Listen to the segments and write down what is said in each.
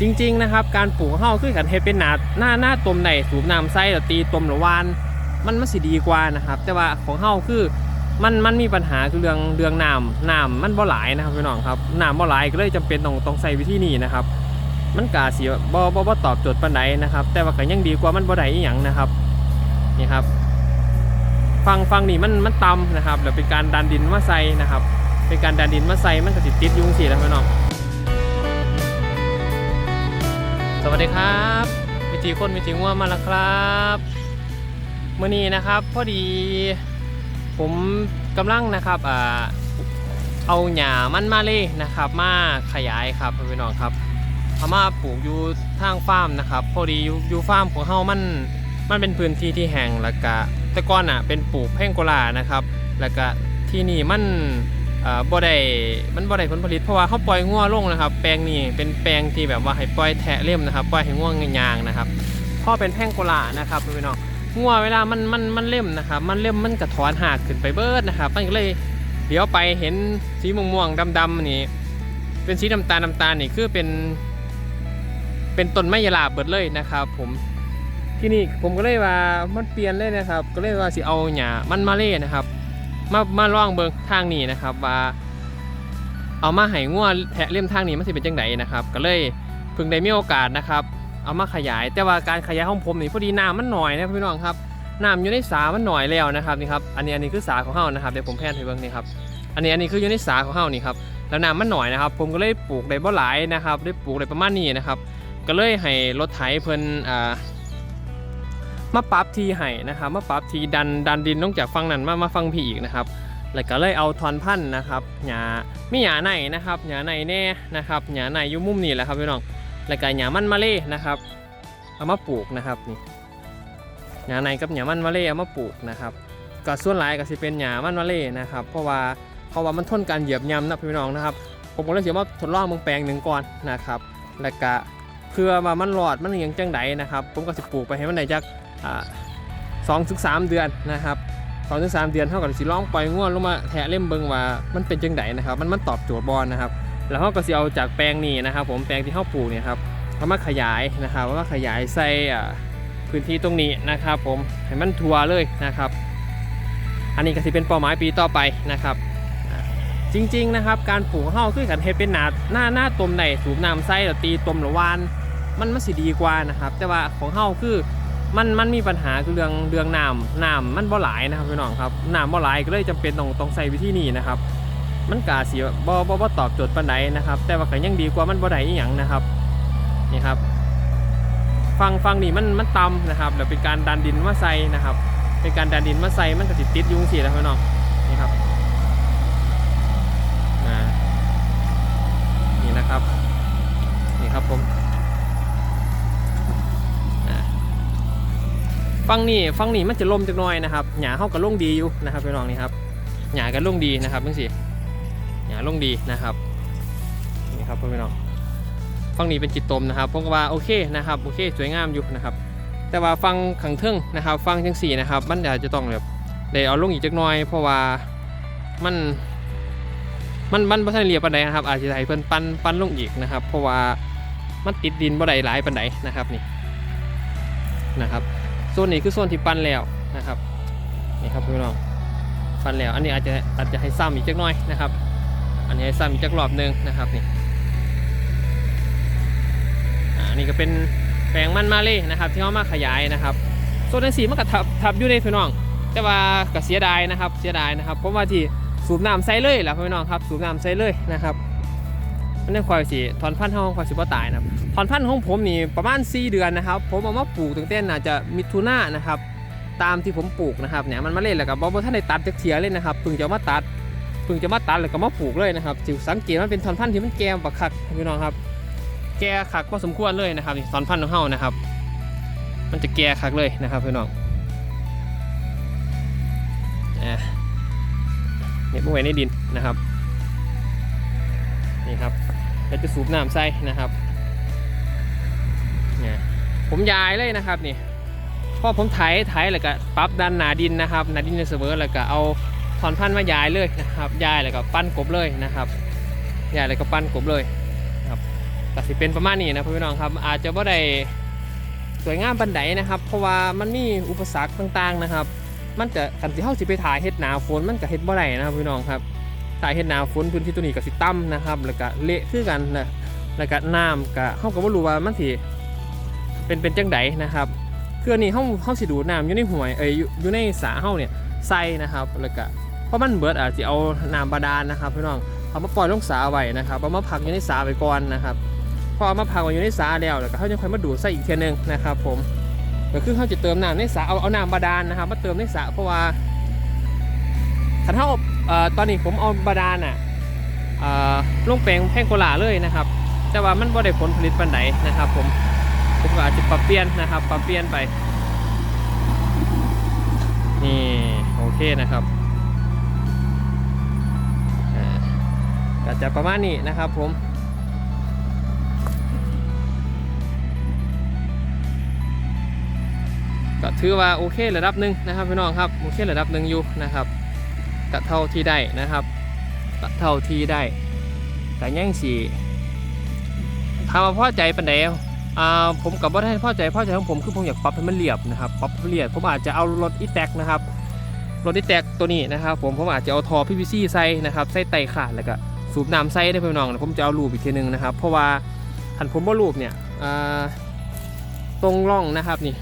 จริงๆนะครับการปลูกข้าวคือกันเฮ็ดเป็นหนาหน้าหน้าต้มในสูบน้ำใส่แล้วตีต้มหรือวานมันมันสิดีกว่านะครับ แต่ว่าของเฮาคือมันมันมีปัญหาคือเรื่องเรื่องน้ำน้ำมันบ่หลายนะครับพี่น้องครับน้ำบ่หลายก็เลยจำเป็นต้องต้องใส่วิธีนี้นะครับ มันกาสิบ่บ่บ่ตอบโจทย์ปานใดนะครับ แต่ว่าก็ยังดีกว่ามันบ่ได้อีหยังนะครับนี่ครับฟังฟังนี่มันมันต่ำนะครับแล้วเป็นการดันดินมาใส่นะครับ เป็นการดันดินมาใส่มันก็สิติดยุงสิแล้วพี่น้อง สวัสดีครับวิธีคนวิธีง่วมาแล้วครับเมื่อนี้นะครับพอดีผมกำลังนะครับอ่าเอาหญ้ามันมาเลยนะครับ มาขยายครับพี่น้องครับเอามาปลูกอยู่ทางฟาร์มนะครับ พอดีอยู่ฟาร์มของเฮามันมันเป็นพื้นที่ที่แห้งแล้วก็แต่ก่อนอะเป็นปลูกแพงโกลานะครับ แล้วก็ที่นี่มัน บ่ได้มันบ่ได้ผลผลิตเพราะว่าเขาปล่อยงัวลงนะครับ แปลงนี้เป็นแปลงที่แบบว่าให้ปล่อยแทะเล่มนะครับ ปล่อยให้งัวยางนะครับพ่อเป็นแพงโกลานะครับพี่น้องงัวเวลามันมันมันเล่มนะครับ มันเล่มมันกระถอนหักขึ้นไปเบิดนะครับมันก็เลยเดี๋ยวไปเห็นสีม่วงๆดำๆนี่เป็นสีน้ำตาลน้ำตาลนี่คือเป็น เป็นต้นไม้ยาลาเบิดเลยนะครับ ผมที่นี่ผมก็เลยว่ามันเปลี่ยนเลยนะครับ ก็เลยว่าสิเอาหญ้ามันมาเล่นะครับ มามาลองเบิ่งทางนี้นะครับว่าเอามาให้งัวแทะเล่มทางนี้มันสิเป็นจังไดนะครับ ก็เลยเพิ่งได้มีโอกาสนะครับ เอามาขยาย แต่ว่าการขยายของผมนี่พอดีน้ำมันหน่อยนะพี่น้องครับน้ำอยู่ในสามันหน่อยแล้วนะครับนี่ครับอันนี้อันนี้คือสาของเฮานะครับเดี๋ยวผมแพนให้เบิ่งนี่ครับอันนี้อันนี้คืออยู่ในสาของเฮานี่ครับแล้วน้ำมันหน่อยนะครับ ผมก็เลยปลูกได้บ่หลายนะครับ ได้ปลูกได้ประมาณนี้นะครับ ก็เลยให้รถไถเพิ่นอ่า มาปรับทีให้นะครับมาปรับทีดันดันดินลงจากฝั่งนั้นมามาฝั่งพี่อีกนะครับแล้วก็เลยเอาทอนพันธุ์นะครับหญ้ามีหญ้าในนะครับหญ้าในแน่นะครับหญ้าในอยู่มุมนี้แหละครับพี่น้องแล้วก็หญ้ามันมะเล่นะครับเอามาปลูกนะครับนี่หญ้าในกับหญ้ามันมะเล่เอามาปลูกนะครับก็ส่วนหลายก็สิเป็นหญ้ามันมะเล่นะครับ เพราะว่าเพราะว่ามันทนการเหยียบย่ำนะพี่น้องนะครับผมก็เลยเสียมาทดลองเมืองแปลงหนึ่งก่อนนะครับ แล้วก็เพื่อว่ามันรอดมันยังจังไดนะครับ ผมก็สิปลูกไปให้มันได้จัก สองถึงสามเดือนนะครับสองถึงสามเดือนเท่ากับสิลองปล่อยง่วนลงมาแทะเล่มเบิงว่ามันเป็นจังไดนะครับ มันมันตอบโจทย์บอลนะครับ แล้วเขาก็สิเอาจากแปลงนี้นะครับ ผมแปลงที่เขาปลูกเนี่ยครับเอามาขยายนะครับเอาขยายใส่พื้นที่ตรงนี้นะครับ ผมให้มันทัวร์เลยนะครับ อันนี้ก็สิเป็นเป้าหมายปีต่อไปนะครับ จริงๆนะครับ การปลูกของเขาคือกันเฮ็ดเป็นหนาหน้าหน้าต้มในสูบน้ำใส่แล้วตีต้มหรือวานมันมันสิดีกว่านะครับ แต่ว่าของเขาคือ มันมันมีปัญหาคือเรื่องเรื่องน้ำน้ำมันบ่หลายนะครับพี่น้องครับน้ำบ่หลายก็เลยจำเป็นต้องต้องใส่วิธีนี้นะครับ มันกาสิบ่บ่บ่ตอบโจทย์ปานใดนะครับ แต่ว่าก็ยังดีกว่ามันบ่ได้อีหยังนะครับนี่ครับ ฟังฟังนี่มันมันต่ำนะครับแล้วเป็นการดันดินมาใส่นะครับ เป็นการดันดินมาใส่มันก็สิดติดยุงสิแล้วพี่น้องนี่ครับนี่นะครับนี่ครับผม ฟังนี่ฟังนี่มันจะลมจักหน่อยนะครับหญ้าเข้ากับล่งดีอยู่นะครับพี่น้องนี่ครับหญ้ากันล่งดีนะครับทั้งสี่หญ้าล่งดีนะครับนี่ครับพี่น้องฟังนี่เป็นจิตตมนะครับผมก็ว่าโอเคนะครับโอเคสวยงามอยู่นะครับ แต่ว่าฟังขังเทิงนะครับ ฟังจังสี่นะครับ มันอาจจะต้องแบบได้เอาลงอีกจักหน่อย เพราะว่ามันมันมันบ่ทันเรียบปานใดนะครับ อาจจะให้เพิ่นปั้นปั้นลงอีกนะครับ เพราะว่ามันติดดินบ่ได้หลายปานใดนะครับนี่นะครับ โซนนี้คือโซนที่ปั้นแล้วนะครับนี่ครับพี่น้องปั้นแล้ว อันนี้อาจจะอาจจะให้ซ้ำอีกจักหน่อยนะครับ อันนี้ให้ซ้ำอีกจักรอบหนึงนะครับนี่อันนี้ก็เป็นแปลงมันมาเลยนะครับ ที่เขามาขยายนะครับโซนที่สีมันก็ทับทับอยู่ในพี่น้อง แต่ว่าก็เสียดายนะครับเสียดายนะครับเพราะว่าที่สูบน้ำใส่เลยแหละพี่น้องครับสูบน้ำใส่เลยนะครับ มันได้ควายสีถอนพันธุ์ห้องควายสีบ่ตายนะครับถอนพันธุ์ของผมนี่ประมาณ 4 เดือนนะครับ ผมเอามาปลูกตั้งแต่น่าจะมิถุนายนนะครับ ตามที่ผมปลูกนะครับเนี่ยมันมาเล่นแล้วกับบอบท่านได้ตัดจากเทียเลยนะครับเพิ่งจะมาตัดเพิ่งจะมาตัดแล้วก็มาปลูกเลยนะครับจิ๋วสังเกตมันเป็นถอนพันธุ์ที่มันแก่บักคักพี่น้องครับ แก่คักพอสมควรเลยนะครับถอนพันธุ์ของเฮานะครับ มันจะแก่คักเลยนะครับพี่น้องอะเนี่ยพวกไว้ในดินนะครับ นี่ครับ แล้วจะสูบน้ำใส่นะครับเนี่ยผมย้ายเลยนะครับนี่พอผมไถไถแล้วก็ปรับดันหนาดินนะครับหนาดินในเสมอแล้วก็เอาถอนพันธุ์มาย้ายเลยนะครับย้ายแล้วก็ปั้นกบเลยนะครับย้ายแล้วก็ปั้นกบเลยนะครับก็สิเป็นประมาณนี้นะพี่น้องครับ อาจจะบ่ได้สวยงามปันไดนะครับ เพราะว่ามันมีอุปสรรคต่างๆนะครับ มันจะกันสิเฮาสิไปถ่ายเฮ็ดหนาฝนมันก็เฮ็ดบ่ได้นะครับพี่น้องครับ ถ่ายเฮ็ดหนาฝนพื้นที่ตัวนี้ก็สิต่ำนะครับ แล้วก็เละคือกันนะแล้วก็น้ำก็เฮาก็บ่รู้ว่ามันสิเป็นเป็นจังไดนะครับคืออันนี้เฮาเฮาสิดูน้ำอยู่ในห้วยเอ้ยอยู่ในสระเฮาเนี่ยใส่นะครับแล้วก็เพราะมันเบิดอาจจะเอาน้ำบาดาลนะครับพี่น้องเอามาปล่อยลงสระไว้นะครับเอามาพักอยู่ในสระไว้ก่อนนะครับพอเอามาพักไว้อยู่ในสระแล้วแล้วก็เฮาจะค่อยมาดูดใส่อีกเทีนึงนะครับ ผมก็คือเขาจะเติมน้ำในสระเอาเอาน้ำบาดาลนะครับ มาเติมในสระเพราะว่าขันเท่า เอ่อตอนนี้ผมเอาบาดาลอะเอ่อลงแปลงแพงโกลาเลยนะครับ แต่ว่ามันบ่ได้ผลผลิตปันไดนนะครับ ผมผมก็อาจจะปรับเปลี่ยนนะครับ ปรับเปลี่ยนไป นี่โอเคนะครับก็จะประมาณนี้นะครับผมก็ถือว่าโอเคระดับหนึ่งนะครับพี่น้องครับโอเคระดับหนึ่งอยู่นะครับ กะเท่าที่ได้นะครับกะเท่าที่ได้ แต่ยังสีถามว่าพ่อใจปันใดอ่าผมกับว่าได้พ่อใจพ่อใจของผมคือผมอยากปรับให้มันเรียบนะครับปรับให้มันเรียบผมอาจจะเอารถอีแท็กนะครับรถอีแท็กตัวนี้นะครับ ผมผมอาจจะเอาทอ PVC ใส่นะครับใส่ไตขาดแล้วก็สูบน้ำใส่ได้พี่น้องผมจะเอาลูบอีกทีหนึงนะครับ เพราะว่าหันผมว่าลูบเนี่ยตรงร่องนะครับนี่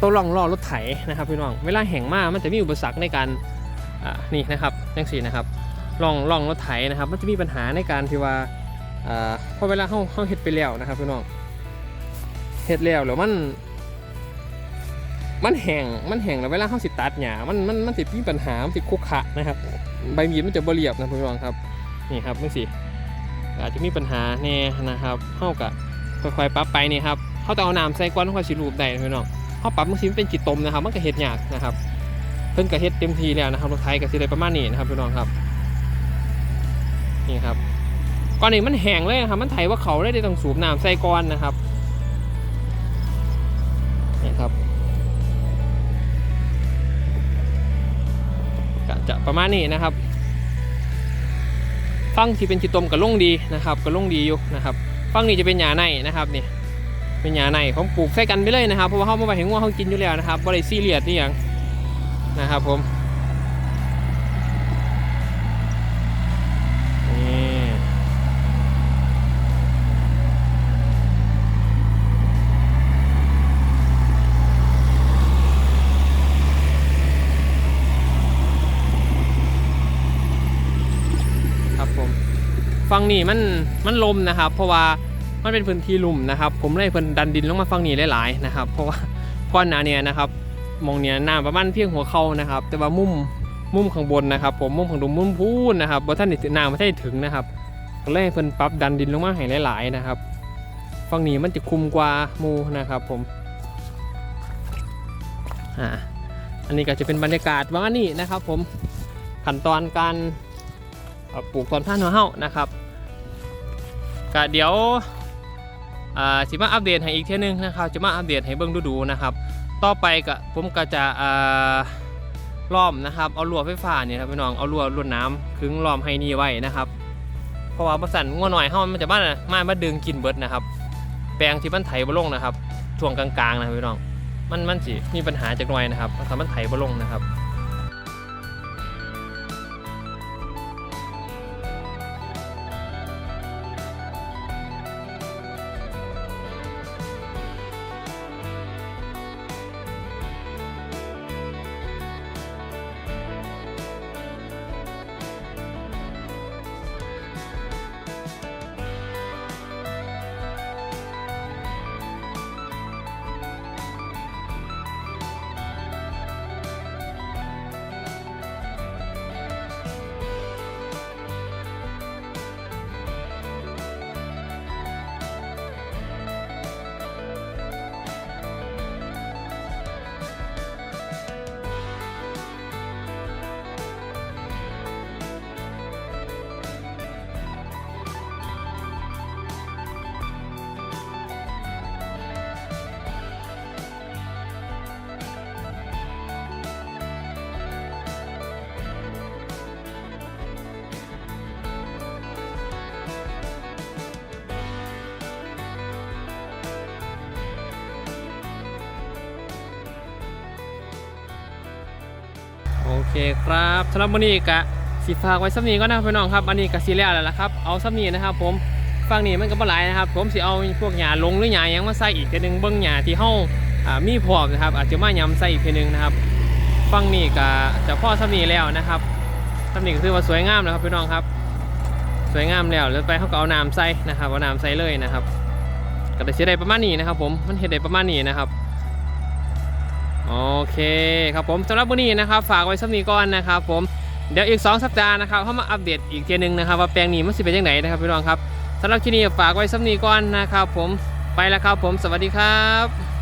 ตัวล่องล้อรถไถนะครับพี่น้องเวลาแห่งมากมันจะมีอุปสรรคในการอ่านี่นะครับจังสีนะครับล่องล่องรถไถนะครับ มันจะมีปัญหาในการที่ว่าอ่าพอเวลาเข้าเข้าเฮ็ดไปแล้วนะครับพี่น้องเฮ็ดแล้วแล้วมัน มันแห้งมันแห้งแล้วเวลาเข้าสิตัดหญ้ามันมันมันสิมีปัญหามันสิคุกขะนะครับ ใบมีดมันจะบ่เรียบนะพี่น้องครับนี่ครับจังสีอาจจะมีปัญหาแน่นะครับเข้ากับค่อยๆปรับไปนี่ครับเขาต้องเอาน้ำใส่ก้อนค่อยสิรูปได้พี่น้อง เขาปรับมันสิมันเป็นจิตตมนะครับ มันก็เฮ็ดยากนะครับ เพิ่นก็เฮ็ดเต็มทีแล้วนะครับรถไถก็สิได้ประมาณนี้นะครับพี่น้องครับ นี่ครับก่อนนี้มันแห้งเลยนะครับ มันไถว่าเขาได้ต้องสูบน้ำใส่ก้อนนะครับนี่ครับก็จะประมาณนี้นะครับฟังที่เป็นจิตตมกับลงดีนะครับกับลงดีอยู่นะครับฟังนี้จะเป็นหญ้าในนะครับนี่ เป็นหญ้าในผมปลูกใส่กันไปเลยนะครับเพราะว่าเขาไมาไปเห็นว่าเขากินอยู่แล้วนะครับบริซีเรียสนี่อยังนะครับผมนี่ครับผมฟังนี่มันมันลมนะครับ เพราะว่า มันเป็นพื้นที่ลุ่มนะครับ ผมเลยเพิ่นดันดินลงมาฝั่งนี้หลายๆนะครับ เพราะว่าก้อนหนาเนี่ยนะครับมองเนี่ยน้ำประมาณเพียงหัวเข่านะครับ แต่ว่ามุมมุมข้างบนนะครับ ผมมุมข้างบนมุมพูนนะครับบ่ท่านได้ถึงน้ำไม่ได้ถึงนะครับก็เลยเพิ่นปรับดันดินลงมาให้หลายๆนะครับฝั่งนี้มันจะคุมกว่ามูนะครับ ผมอ่าอันนี้ก็จะเป็นบรรยากาศว่านี่นะครับ ผมขั้นตอนการปลูกตอนท่านหัวเห่านะครับก็เดี๋ยว อ่าสิมาอัปเดตให้อีกเที่ยหนึงนะครับจะมาอัปเดตให้เบิ่งดูๆนะครับ ต่อไปก็ผมก็จะอ่าล้อมนะครับเอาลวดไฟฟ้าเนี่ยครับพี่น้องเอาลวดลวดน้ำขึงล้อมให้นี่ไว้นะครับ เพราะว่าประสันงัวหน่อยเฮามันจะมามามาดึงกินเบิดนะครับ แปลงที่มันไถบ่ลงนะครับช่วงกลางๆนะครับพี่น้องมันมันสิมีปัญหาจากหน่อยนะครับถ้ามันไถบ่ลงนะครับ โอเคครับสำหรับวันนี้กะสิฝากไว้สักนี้ก็นะครับพี่น้องครับอันนี้กะสีแล้วแหละครับเอาสักนี้นะครับ ผมฟังนี่มันก็บ่หลายนะครับ ผมสิเอาพวกหญ้าลงหรือหญ้ายังมาใส่อีกทีหนึงเบิ่งหญ้าที่เฮาอ่ามีพร้อมนะครับ อาจจะมายำใส่อีกทีหนึงนะครับฟังนี่กะจะพ่อสักนี้แล้วนะครับสักนี้ก็คือว่าสวยงามนะครับพี่น้องครับ สวยงามแล้วแล้วไปเขาก็เอาน้ำใส่นะครับเอาน้ำใส่เลยนะครับก็ได้เสียได้ประมาณนี้นะครับ ผมมันเห็ดได้ประมาณนี้นะครับ โอเคครับผมสำหรับวันนี้นะครับ ฝากไว้สักนี้ก่อนนะครับผมเดี๋ยวอีก 2 สัปดาห์นะครับเข้ามาอัปเดตอีกเทียนึงนะครับ ว่าแปลงนี้มันสิเป็นยังไงนะครับพี่น้องครับสำหรับที่นี้ฝากไว้สักนี้ก่อนนะครับผมไปแล้วครับผมสวัสดีครับ